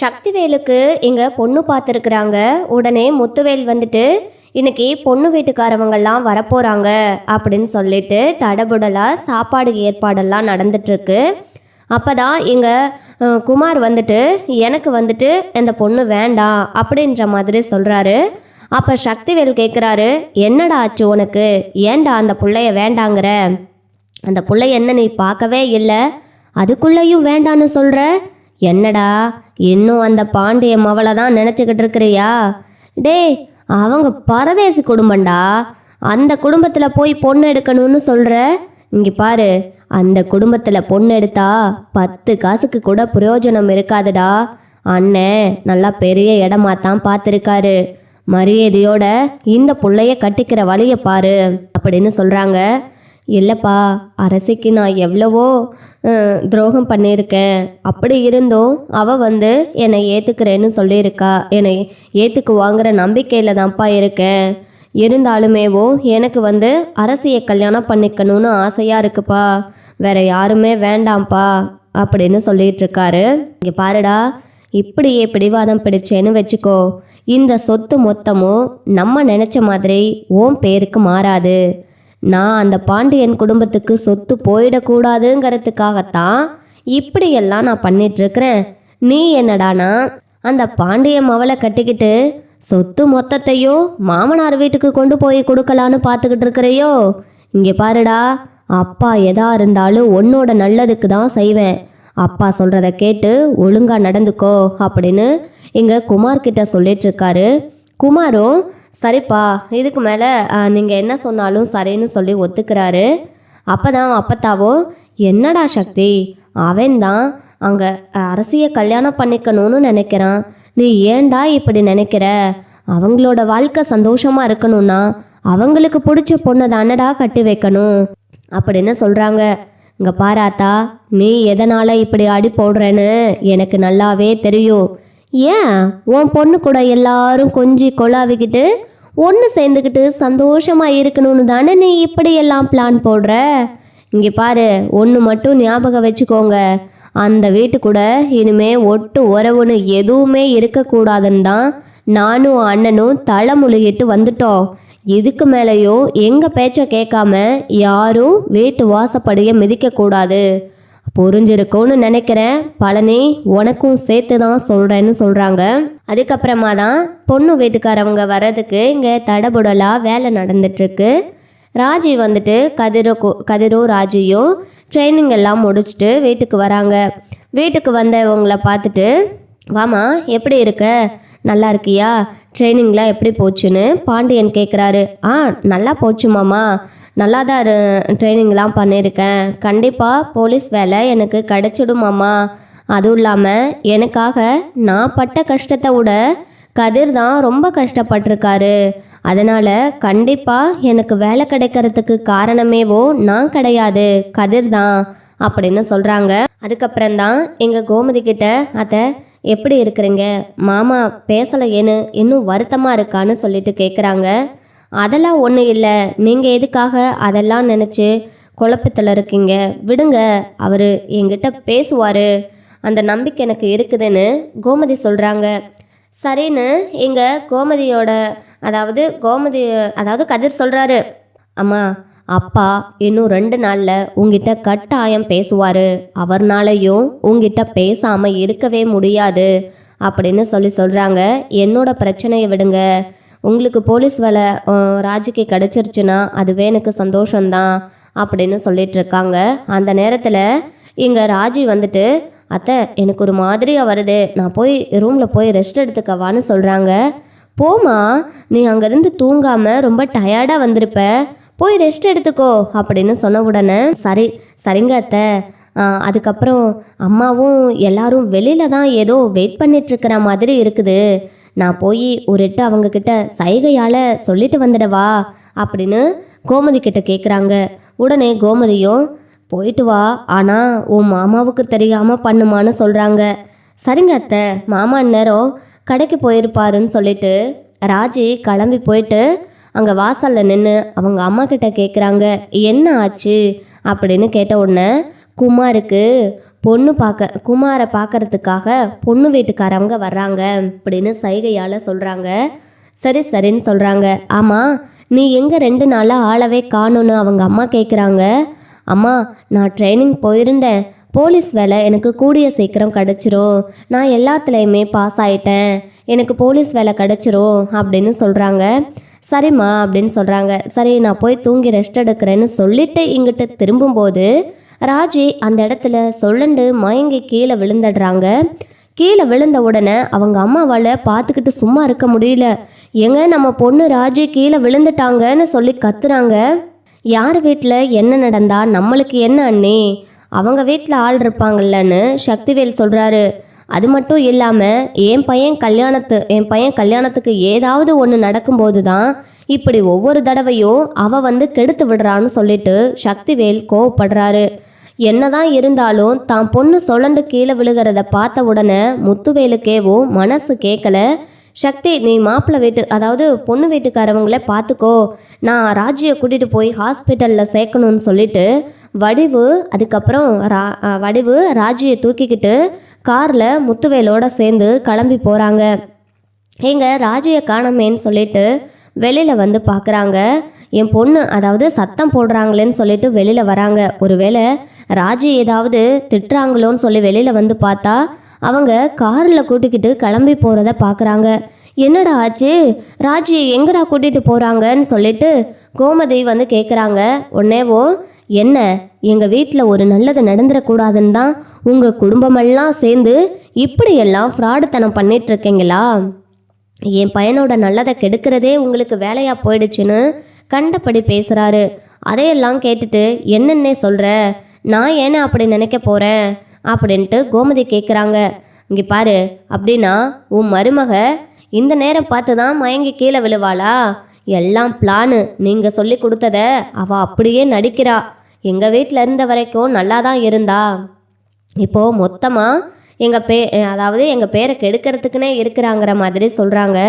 சக்திவேலுக்கு இங்கே பொண்ணு பார்த்துருக்குறாங்க. உடனே முத்துவேல் வந்துட்டு இன்னைக்கு பொண்ணு வீட்டுக்காரவங்கெல்லாம் வரப்போகிறாங்க அப்படின்னு சொல்லிட்டு தடபுடலாக சாப்பாடு ஏற்பாடெல்லாம் நடந்துட்டுருக்கு. அப்போ தான் இங்கே குமார் வந்துட்டு எனக்கு வந்துட்டு இந்த பொண்ணு வேண்டாம் அப்படின்ற மாதிரி சொல்கிறாரு அப்போ சக்திவேல் கேட்குறாரு என்னடா ஆச்சு உனக்கு? ஏண்டா அந்த பிள்ளைய வேண்டாங்கிற? அந்த பிள்ளை என்ன நீ பார்க்கவே இல்லை? அதுக்குள்ளேயும் வேண்டான்னு சொல்கிற என்னடா இன்னும் அந்த பாண்டிய மவளை தான் நினச்சிக்கிட்டு இருக்கிறியா? டேய் அவங்க பரதேசி குடும்பம்டா. அந்த குடும்பத்தில் போய் பொண்ணு எடுக்கணும்னு சொல்கிற இங்கே பாரு அந்த குடும்பத்தில் பொண்ணு எடுத்தா பத்து காசுக்கு கூட பிரயோஜனம் இருக்காதுடா. அண்ணன் நல்லா பெரிய இடமா தான் பார்த்துருக்காரு மரியாதையோட இந்த பிள்ளைய கட்டிக்கிற வழியை பாரு அப்படின்னு சொல்கிறாங்க இல்லைப்பா அரசிக்கு நான் எவ்வளவோ துரோகம் பண்ணியிருக்கேன். அப்படி இருந்தும் அவள் வந்து என்னை ஏற்றுக்கிறேன்னு சொல்லியிருக்கா. என்னை ஏற்றுக்குவாங்கிற நம்பிக்கையில் தான்ப்பா இருக்கேன். இருந்தாலுமேவோ எனக்கு வந்து அரசியை கல்யாணம் பண்ணிக்கணும்னு ஆசையாக இருக்குப்பா. வேற யாருமே வேண்டாம்ப்பா அப்படின்னு சொல்லிட்டு இருக்காரு இங்கே பாருடா இப்படியே பிடிவாதம் பிடிச்சேன்னு வச்சுக்கோ. இந்த சொத்து மொத்தமும் நம்ம நினச்ச மாதிரி ஓம் பேருக்கு மாறாது. நான் அந்த பாண்டியன் குடும்பத்துக்கு சொத்து போயிடக்கூடாதுங்கிறதுக்காகத்தான் இப்படியெல்லாம் நான் பண்ணிட்டுருக்கிறேன். நீ என்னடானா அந்த பாண்டிய மவளை கட்டிக்கிட்டு சொத்து மொத்தத்தையும் மாமனார் வீட்டுக்கு கொண்டு போய் கொடுக்கலான்னு பார்த்துக்கிட்டு இருக்கிறையோ? இங்கே பாருடா அப்பா எதா இருந்தாலும் உன்னோட நல்லதுக்கு தான் செய்வேன். அப்பா சொல்கிறத கேட்டு ஒழுங்கா நடந்துக்கோ அப்படின்னு இங்கே குமார் கிட்ட சொல்லிட்டு இருக்காரு குமாரும் சரிப்பா இதுக்கு மேலே நீங்கள் என்ன சொன்னாலும் சரின்னு சொல்லி ஒத்துக்கிறாரு. அப்போ தான் அப்பத்தாவோ என்னடா சக்தி அவன் தான் அங்கே அரசியை கல்யாணம் பண்ணிக்கணும்னு நினைக்கிறான். நீ ஏன்டா இப்படி நினைக்கிற? அவங்களோட வாழ்க்கை சந்தோஷமாக இருக்கணும்னா அவங்களுக்கு பிடிச்ச பொண்ணை தானடா கட்டி வைக்கணும். அப்படின்னு சொல்கிறாங்க இங்கே பாராத்தா நீ எதனால் இப்படி அடி போடுறேன்னு எனக்கு நல்லாவே தெரியும். ஏன்? உன் பொண்ணு கூட எல்லாரும் கொஞ்சி கொலாவிக்கிட்டு ஒன்று சேர்ந்துக்கிட்டு சந்தோஷமாக இருக்கணும்னு தானே நீ இப்படியெல்லாம் பிளான் போடுற? இங்கே பாரு ஒன்று மட்டும் ஞாபகம் வச்சுக்கோங்க. அந்த வீட்டு கூட இனிமே ஒட்டு உறவுன்னு எதுவுமே இருக்கக்கூடாதுன்னு தான் நானும் அண்ணனும் தலை முழுகிட்டு வந்துட்டோம். இதுக்கு மேலேயும் எங்கள் பேச்சை கேட்காம யாரும் வீட்டு வாசப்படியை மிதிக்கக்கூடாது. புரிஞ்சிருக்கும்னு நினைக்கிறேன். பழனி உனக்கும் சேர்த்து தான் சொல்கிறேன்னு சொல்கிறாங்க அதுக்கப்புறமா தான் பொண்ணு வீட்டுக்காரவங்க வர்றதுக்கு இங்கே தடபுடலாக வேலை நடந்துட்டுருக்கு. ராஜி வந்துட்டு கதிரோ கதிரோ ராஜியும் ட்ரைனிங் எல்லாம் முடிச்சுட்டு வீட்டுக்கு வராங்க. வீட்டுக்கு வந்தவங்கள பார்த்துட்டு வாமா எப்படி இருக்க? நல்லா இருக்கியா? ட்ரைனிங்லாம் எப்படி போச்சுன்னு பாண்டியன் கேட்குறாரு ஆ நல்லா போச்சு மாமா. நல்லா தான் ட்ரைனிங்லாம் பண்ணியிருக்கேன். கண்டிப்பாக போலீஸ் வேலை எனக்கு கிடச்சிடும் மாமா. அதுவும் இல்லாமல் எனக்காக நான் பட்ட கஷ்டத்தை விட கதிர் தான் ரொம்ப கஷ்டப்பட்டிருக்காரு. அதனால் கண்டிப்பாக எனக்கு வேலை கிடைக்கிறதுக்கு காரணமேவோ நான் கிடையாது. கதிர் தான் அப்படின்னு சொல்கிறாங்க அதுக்கப்புறம் தான் எங்கள் கோமதி கிட்ட அத்தை எப்படி இருக்கிறீங்க? மாமா பேசலையேன்னு இன்னும் வருத்தமாக இருக்கான்னு சொல்லிட்டு கேட்குறாங்க அதெல்லாம் ஒன்றும் இல்லை. நீங்கள் எதுக்காக அதெல்லாம் நினச்சி குழப்பத்தில் இருக்கீங்க? விடுங்க. அவர் என்கிட்ட பேசுவார். அந்த நம்பிக்கை எனக்கு இருக்குதுன்னு கோமதி சொல்கிறாங்க சரின்னு எங்கள் கோமதியோட அதாவது கோமதி அதாவது கதிர் சொல்கிறாரு அம்மா அப்பா இன்னும் ரெண்டு நாளில் உங்ககிட்ட கட்டாயம் பேசுவார். அவர்னாலையும் உங்ககிட்ட பேசாமல் இருக்கவே முடியாது அப்படின்னு சொல்லி சொல்கிறாங்க என்னோட பிரச்சனையை விடுங்க. உங்களுக்கு போலீஸ் வேலை ராஜிக்கு ராஜுக்கு கிடச்சிருச்சுன்னா அதுவே எனக்கு சந்தோஷம்தான் அப்படின்னு சொல்லிட்டு இருக்காங்க. அந்த நேரத்தில் இங்கே ராஜி வந்துட்டு அத்தை எனக்கு ஒரு மாதிரியாக வருது. நான் போய் ரூமில் போய் ரெஸ்ட் எடுத்துக்கவான்னு சொல்கிறாங்க போமா நீ அங்கேருந்து தூங்காமல் ரொம்ப டயர்டாக வந்திருப்ப. போய் ரெஸ்ட் எடுத்துக்கோ அப்படின்னு சொன்ன உடனே சரி சரிங்க அத்தை. அதுக்கப்புறம் அம்மாவும் எல்லாரும் வெளியில தான் ஏதோ வெயிட் பண்ணிட்டுருக்கிற மாதிரி இருக்குது. நான் போய் ஒரு எட்டு அவங்கக்கிட்ட சைகையால் சொல்லிட்டு வந்துடவா அப்படின்னு கோமதி கிட்ட கேட்குறாங்க உடனே கோமதியும் போயிட்டு வா. ஆனால் உன் மாமாவுக்கு தெரியாமல் பண்ணுமான்னு சொல்கிறாங்க சரிங்க அத்தை. மாமா நேரம் கடைக்கு போயிருப்பாருன்னு சொல்லிட்டு ராஜி கிளம்பி போயிட்டு அங்கே வாசலில் நின்று அவங்க அம்மா கிட்ட கேட்குறாங்க என்ன ஆச்சு? அப்படின்னு கேட்ட உடனே குமாருக்கு பொண்ணு பார்க்க குமாரை பார்க்கறதுக்காக பொண்ணு வீட்டுக்காரவங்க வர்றாங்க அப்படின்னு சைகையால் சொல்கிறாங்க சரி சரின்னு சொல்கிறாங்க ஆமாம் நீ எங்கே ரெண்டு நாளாக ஆளவே காணும்னு அவங்க அம்மா கேட்குறாங்க அம்மா நான் ட்ரைனிங் போயிருந்தேன். போலீஸ் வேலை எனக்கு கூடிய சீக்கிரம் கிடச்சிரும். நான் எல்லாத்துலேயுமே பாஸ் ஆயிட்டேன். எனக்கு போலீஸ் வேலை கிடச்சிரும் அப்படின்னு சொல்கிறாங்க சரிம்மா அப்படின்னு சொல்கிறாங்க சரி நான் போய் தூங்கி ரெஸ்ட் எடுக்கிறேன்னு சொல்லிட்டு இங்கிட்ட திரும்பும்போது ராஜி அந்த இடத்துல சொல்லண்டு மயங்கி கீழே விழுந்துடுறாங்க. கீழே விழுந்த உடனே அவங்க அம்மாவால் பார்த்துக்கிட்டு சும்மா இருக்க முடியல. எங்க நம்ம பொண்ணு ராஜி கீழே விழுந்துட்டாங்கன்னு சொல்லி கத்துறாங்க. யார் வீட்டில் என்ன நடந்தால் நம்மளுக்கு என்ன அண்ணே? அவங்க வீட்டில் ஆள் இருப்பாங்கல்லன்னு சக்திவேல் சொல்கிறாரு அது மட்டும் இல்லாமல் என் பையன் கல்யாணத்து என் பையன் கல்யாணத்துக்கு ஏதாவது ஒன்று நடக்கும்போது தான் இப்படி ஒவ்வொரு தடவையும் அவ வந்து கெடுத்து விடுறான்னு சொல்லிட்டு சக்திவேல் கோவப்படுறாரு. என்னதான் இருந்தாலும் தான் பொண்ணு சொலண்டு கீழே விழுகிறத பார்த்த உடனே முத்துவேலுக்கேவும் மனசு கேட்கல சக்தி நீ மாப்பிள்ளை வீட்டு அதாவது பொண்ணு வீட்டுக்காரவங்கள பார்த்துக்கோ. நான் ராஜியை கூட்டிகிட்டு போய் ஹாஸ்பிட்டலில் சேர்க்கணும்னு சொல்லிட்டு வடிவு அதுக்கப்புறம் ரா வடிவு ராஜியை தூக்கிக்கிட்டு காரில் முத்துவேலோட சேர்ந்து கிளம்பி போகிறாங்க எங்க ராஜியை காணமேன்னு சொல்லிட்டு வெளியில் வந்து பார்க்குறாங்க என் பொண்ணு அதாவது சத்தம் போடுறாங்களேன்னு சொல்லிட்டு வெளியில் வராங்க. ஒருவேளை ராஜி ஏதாவது திட்டுறாங்களோன்னு சொல்லி வெளியில் வந்து பார்த்தா அவங்க காரில் கூட்டிக்கிட்டு கிளம்பி போகிறத பார்க்குறாங்க என்னடா ஆச்சு? ராஜி எங்கடா கூட்டிகிட்டு போகிறாங்கன்னு சொல்லிட்டு கோமதி வந்து கேட்குறாங்க உடனேவோ என்ன? எங்கள் வீட்டில் ஒரு நல்லது நடந்துடக்கூடாதுன்னு தான் உங்கள் குடும்பமெல்லாம் சேர்ந்து இப்படியெல்லாம் ஃப்ராடுத்தனம் பண்ணிகிட்ருக்கீங்களா என் பையனோட நல்லதை கெடுக்கிறதே உங்களுக்கு வேலையாக போயிடுச்சுன்னு கண்டபடி பேசுகிறாரு அதையெல்லாம் கேட்டுட்டு என்னென்ன சொல்கிற நான் ஏன்னு அப்படி நினைக்க போகிறேன் அப்படின்ட்டு கோமதி கேட்குறாங்க இங்கே பாரு அப்படின்னா உன் மருமக இந்த நேரம் பார்த்து தான் மயங்கி கீழே விழுவாளா? எல்லாம் பிளானு நீங்கள் சொல்லி கொடுத்தத அவள் அப்படியே நடிக்கிறா. எங்கள் வீட்டில் இருந்த வரைக்கும் நல்லா தான் இருந்தா. இப்போது மொத்தமாக எங்கள் பே அதாவது எங்கள் பேரை கெடுக்கிறதுக்குனே இருக்கிறாங்கிற மாதிரி சொல்கிறாங்க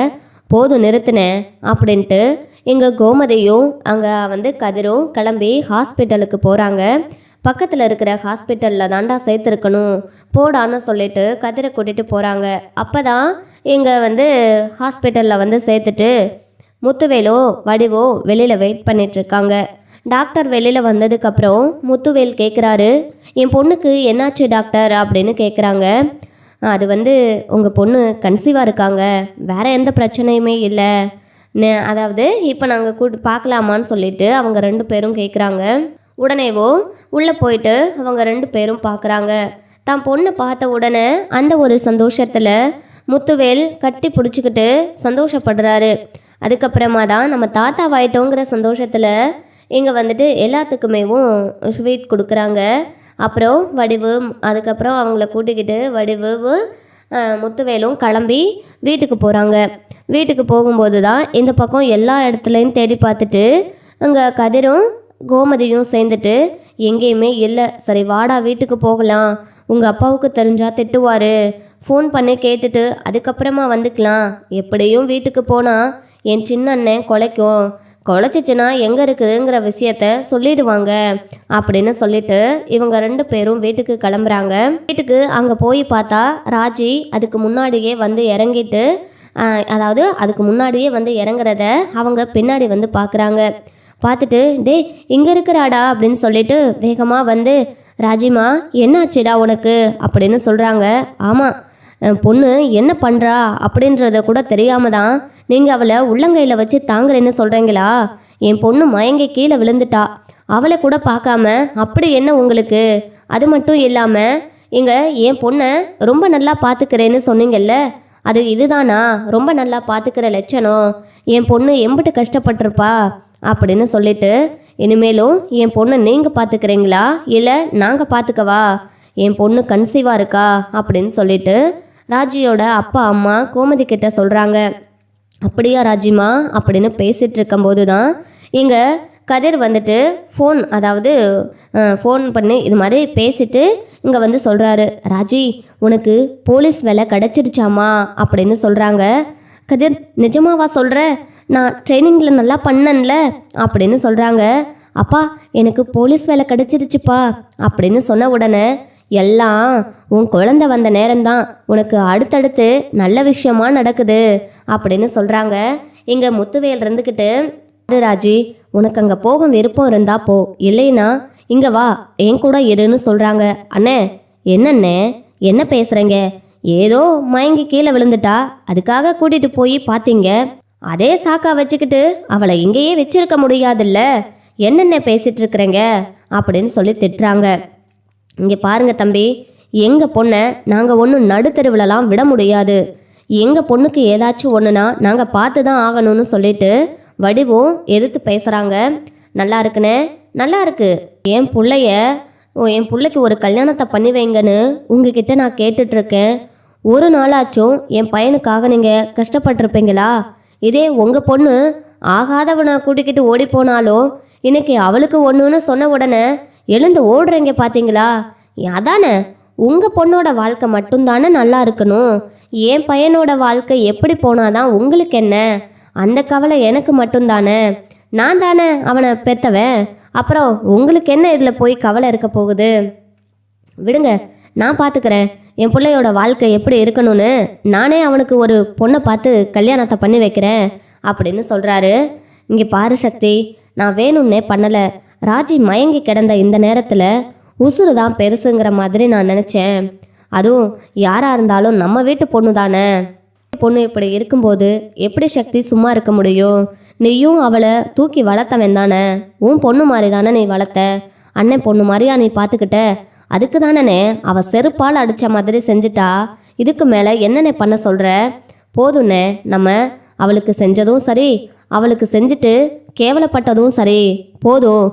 போதும் நிறுத்தினேன் அப்படின்ட்டு எங்கள் கோமதியும் அங்கே வந்து கதிரும் கிளம்பி ஹாஸ்பிட்டலுக்கு போகிறாங்க பக்கத்தில் இருக்கிற ஹாஸ்பிட்டலில் தாண்டா சேர்த்துருக்கணும் போடான்னு சொல்லிட்டு கதிரை கூட்டிகிட்டு போகிறாங்க அப்போ தான் இங்கே வந்து ஹாஸ்பிட்டலில் வந்து சேர்த்துட்டு முத்துவேலோ வடிவோ வெளியில் வெயிட் பண்ணிகிட்ருக்காங்க டாக்டர் வெளியில் வந்ததுக்கப்புறம் முத்துவேல் கேட்குறாரு என் பொண்ணுக்கு என்னாச்சு டாக்டர்? அப்படின்னு கேட்குறாங்க அது வந்து உங்கள் பொண்ணு கன்சீவாக இருக்காங்க வேறு எந்த பிரச்சனையுமே இல்லை. நே- அதாவது இப்போ நாங்கள் கூ பார்க்கலாமான்னு சொல்லிட்டு அவங்க ரெண்டு பேரும் கேட்குறாங்க உடனேவோ உள்ளே போயிட்டு அவங்க ரெண்டு பேரும் பார்க்குறாங்க தான் பொண்ணை பார்த்த உடனே அந்த ஒரு சந்தோஷத்தில் முத்துவேல் கட்டி பிடிச்சிக்கிட்டு சந்தோஷப்படுறாரு. அதுக்கப்புறமா தான் நம்ம தாத்தா வாயிட்டோங்கிற சந்தோஷத்தில் இங்கே வந்துட்டு எல்லாத்துக்குமேவும் ஸ்வீட் கொடுக்குறாங்க. அப்புறம் வடிவு அதுக்கப்புறம் அவங்கள கூட்டிக்கிட்டு வடிவு முத்துவேலும் கிளம்பி வீட்டுக்கு போகிறாங்க வீட்டுக்கு போகும்போது தான் இந்த பக்கம் எல்லா இடத்துலையும் தேடி பார்த்துட்டு அங்கே கதிரும் கோமதியும் சேர்ந்துட்டு எங்கேயுமே இல்லை. சரி வாடா வீட்டுக்கு போகலாம். உங்கள் அப்பாவுக்கு தெரிஞ்சா திட்டுவார். ஃபோன் பண்ணி கேட்டுட்டு அதுக்கப்புறமா வந்துக்கலாம். எப்படியும் வீட்டுக்கு போனால் என் சின்ன அண்ணன் கொலைக்கும். குலைச்சிச்சுன்னா எங்கே இருக்குதுங்கிற விஷயத்த சொல்லிடுவாங்க அப்படின்னு சொல்லிட்டு இவங்க ரெண்டு பேரும் வீட்டுக்கு கிளம்புறாங்க. வீட்டுக்கு அங்கே போய் பார்த்தா ராஜி அதுக்கு முன்னாடியே வந்து இறங்கிட்டு அதாவது அதுக்கு முன்னாடியே வந்து இறங்குறத அவங்க பின்னாடி வந்து பார்க்குறாங்க பார்த்துட்டு டேய் இங்கே இருக்கிறாடா அப்படின்னு சொல்லிட்டு வேகமாக வந்து ராஜிமா என்னாச்சுடா உனக்கு? அப்படின்னு சொல்கிறாங்க ஆமாம் பொண்ணு என்ன பண்ணுறா அப்படின்றத கூட தெரியாம தான் நீங்கள் அவளை உள்ளங்கையில் வச்சு தாங்குறேன்னு சொல்கிறீங்களா என் பொண்ணு மயங்கி கீழே விழுந்துட்டா. அவளை கூட பார்க்காம அப்படி என்ன உங்களுக்கு? அது மட்டும் இல்லாமல் இங்கே என் பொண்ணை ரொம்ப நல்லா பார்த்துக்கிறேன்னு சொன்னீங்கல்ல? அது இதுதானா ரொம்ப நல்லா பார்த்துக்கிற லட்சணம். என் பொண்ணு எம்பிட்டு கஷ்டப்பட்டிருப்பா. அப்படின்னு சொல்லிட்டு இனிமேலும் என் பொண்ணை நீங்கள் பார்த்துக்கிறீங்களா இல்லை நாங்கள் பார்த்துக்கவா என் பொண்ணு கன்சீவாக இருக்கா? அப்படின்னு சொல்லிட்டு ராஜியோட அப்பா அம்மா கோமதி கிட்ட சொல்கிறாங்க அப்படியா ராஜிமா? அப்படின்னு பேசிகிட்டு இருக்கும்போது தான் இங்கே கதிர் வந்துட்டு ஃபோன் அதாவது ஃபோன் பண்ணி இது மாதிரி பேசிட்டு இங்கே வந்து சொல்கிறாரு ராஜி உனக்கு போலீஸ் வேலை கிடச்சிடுச்சாமா? அப்படின்னு சொல்கிறாங்க கதிர் நிஜமாவா சொல்கிற நான் ட்ரைனிங்கில் நல்லா பண்ணேன்ல அப்படின்னு சொல்கிறாங்க அப்பா எனக்கு போலீஸ் வேலை கிடச்சிருச்சுப்பா அப்படின்னு சொன்ன உடனே எல்லாம் உன் குழந்தை வந்த நேரம்தான் உனக்கு அடுத்தடுத்து நல்ல விஷயமா நடக்குது அப்படின்னு சொல்கிறாங்க இங்கே முத்துவேல் இருந்துக்கிட்டு ராஜி உனக்கு அங்கே போக விருப்பம் இருந்தா போ இல்லைன்னா இங்கே வா என் கூட இருன்னு சொல்கிறாங்க அண்ணே என்னண்ணே என்ன பேசுகிறீங்க ஏதோ மயங்கி கீழே விழுந்துட்டா அதுக்காக கூட்டிகிட்டு போய் பார்த்தீங்க. அதே சாக்கா வச்சுக்கிட்டு அவளை இங்கேயே வச்சிருக்க முடியாதுல்ல. என்னென்ன பேசிட்டு இருக்கிறேங்க அப்படின்னு சொல்லி திட்டுறாங்க. இங்கே பாருங்க தம்பி எங்கள் பொண்ணை நாங்கள் ஒன்றும் நடுத்தெருவுலலாம் விட முடியாது. எங்கள் பொண்ணுக்கு ஏதாச்சும் ஒன்றுனா நாங்கள் பார்த்து தான் ஆகணும்னு சொல்லிட்டு வடிவும் எதிர்த்து பேசுகிறாங்க நல்லா இருக்குண்ணே நல்லா இருக்கு. என் பிள்ளைய ஓ, என் பிள்ளைக்கு ஒரு கல்யாணத்தை பண்ணி வைங்கன்னு உங்ககிட்ட நான் கேட்டுட்ருக்கேன் ஒரு நாளாச்சும் என் பையனுக்காக நீங்கள் கஷ்டப்பட்டிருப்பீங்களா? இதே உங்கள் பொண்ணு ஆகாதவனை கூட்டிக்கிட்டு ஓடி போனாலும் இன்னைக்கு அவளுக்கு ஒன்றுன்னு சொன்ன உடனே எழுந்து ஓடுறீங்க பார்த்தீங்களா அதானே உங்கள் பொண்ணோட வாழ்க்கை மட்டும்தானே நல்லா இருக்கணும். என் பையனோட வாழ்க்கை எப்படி போனாதான் உங்களுக்கு என்ன? அந்த கவலை எனக்கு மட்டும்தானே. நான் தானே அவனை பெத்தவன். அப்புறம் உங்களுக்கு என்ன இதில் போய் கவலை இருக்க போகுது? விடுங்க நான் பார்த்துக்கிறேன் என் பிள்ளையோட வாழ்க்கை எப்படி இருக்கணும்னு நானே அவனுக்கு ஒரு பொண்ணை பார்த்து கல்யாணத்தை பண்ணி வைக்கிறேன் அப்படின்னு சொல்கிறாரு இங்கே பாரு சக்தி நான் வேணும்னே பண்ணலை. ராஜி மயங்கி கிடந்த இந்த நேரத்தில் உசுறு தான் பெருசுங்கிற மாதிரி நான் நினச்சேன். அதுவும் யாராக இருந்தாலும் நம்ம வீட்டு பொண்ணு தானே. பொண்ணு இப்படி இருக்கும்போது எப்படி சக்தி சும்மா இருக்க முடியும்? நீயும் அவளை தூக்கி வளர்த்தவன் தானே. உன் பொண்ணு மாதிரி தானே நீ வளர்த்த. அண்ணன் பொண்ணு மாதிரியா நீ பார்த்துக்கிட்ட அதுக்கு தானே அவ செருப்பால் அடித்த மாதிரி செஞ்சுட்டா? இதுக்கு மேலே என்னென்ன பண்ண சொல்கிற போதும்ண்ணே நம்ம அவளுக்கு செஞ்சதும் சரி அவளுக்கு செஞ்சுட்டு கேவலப்பட்டதும் சரி. போதும்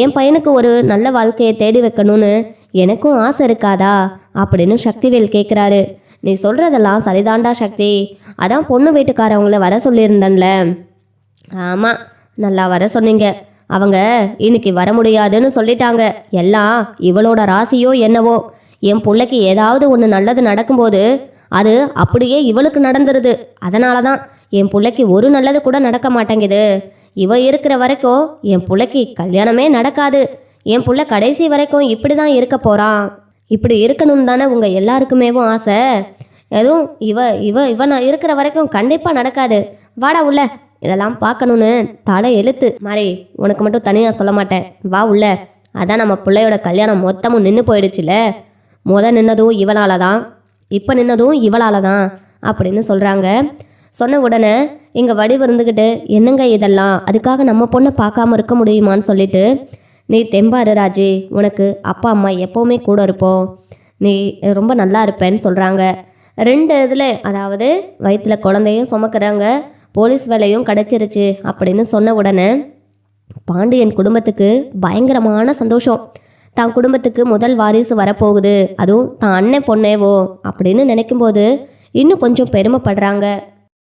என் பையனுக்கு ஒரு நல்ல வாழ்க்கையை தேடி வைக்கணும்னு எனக்கும் ஆசை இருக்காதா? அப்படின்னு சக்திவேல் கேட்குறாரு நீ சொல்கிறதெல்லாம் சரிதான்டா சக்தி. அதான் பொண்ணு வீட்டுக்காரவங்கள வர சொல்லியிருந்தேன்ல. ஆமாம் நல்லா வர சொன்னீங்க. அவங்க இன்னைக்கு வர முடியாதுன்னு சொல்லிட்டாங்க. எல்லாம் இவளோட ராசியோ என்னவோ. என் பிள்ளைக்கு ஏதாவது ஒன்று நல்லது நடக்கும்போது அது அப்படியே இவளுக்கு நடந்துருது. அதனால தான் என் பிள்ளைக்கு ஒரு நல்லது கூட நடக்க மாட்டேங்குது. இவ இருக்கிற வரைக்கும் என் பிள்ளைக்கு கல்யாணமே நடக்காது. என் புள்ள கடைசி வரைக்கும் இப்படி தான் இருக்க போகிறான் இப்படி இருக்கணும்னு தானே உங்கள் எல்லாருக்குமேவும் ஆசை? எதுவும் இவ இவ இவன் இருக்கிற வரைக்கும் கண்டிப்பாக நடக்காது. வாடா உள்ள. இதெல்லாம் பார்க்கணுன்னு தலை எழுத்து. மாறி உனக்கு மட்டும் தனியாக சொல்ல மாட்டேன். வா உள்ள. அதான் நம்ம பிள்ளையோட கல்யாணம் மொத்தமும் நின்று போயிடுச்சுல. முத நின்னதும் இவளால தான் இப்போ நின்னதும் இவளால தான் அப்படின்னு சொல்கிறாங்க சொன்ன உடனே இங்கே வடிவு இருந்துக்கிட்டு என்னங்க இதெல்லாம்? அதுக்காக நம்ம பொண்ணை பார்க்காம இருக்க முடியுமான்னு சொல்லிட்டு நீ தெம்பாரு ராஜி. உனக்கு அப்பா அம்மா எப்போவுமே கூட இருப்போம். நீ ரொம்ப நல்லா இருப்பேன்னு சொல்கிறாங்க ரெண்டு இதில் அதாவது வயிற்றில் குழந்தையும் சுமக்கிறாங்க. போலீஸ் வேலையும் கிடச்சிருச்சு அப்படின்னு சொன்ன உடனே பாண்டியன் குடும்பத்துக்கு பயங்கரமான சந்தோஷம். தான் குடும்பத்துக்கு முதல் வாரிசு வரப்போகுது. அதுவும் தான் அண்ணன் பொண்ணேவோ அப்படின்னு நினைக்கும்போது இன்னும் கொஞ்சம் பெருமைப்படுறாங்க.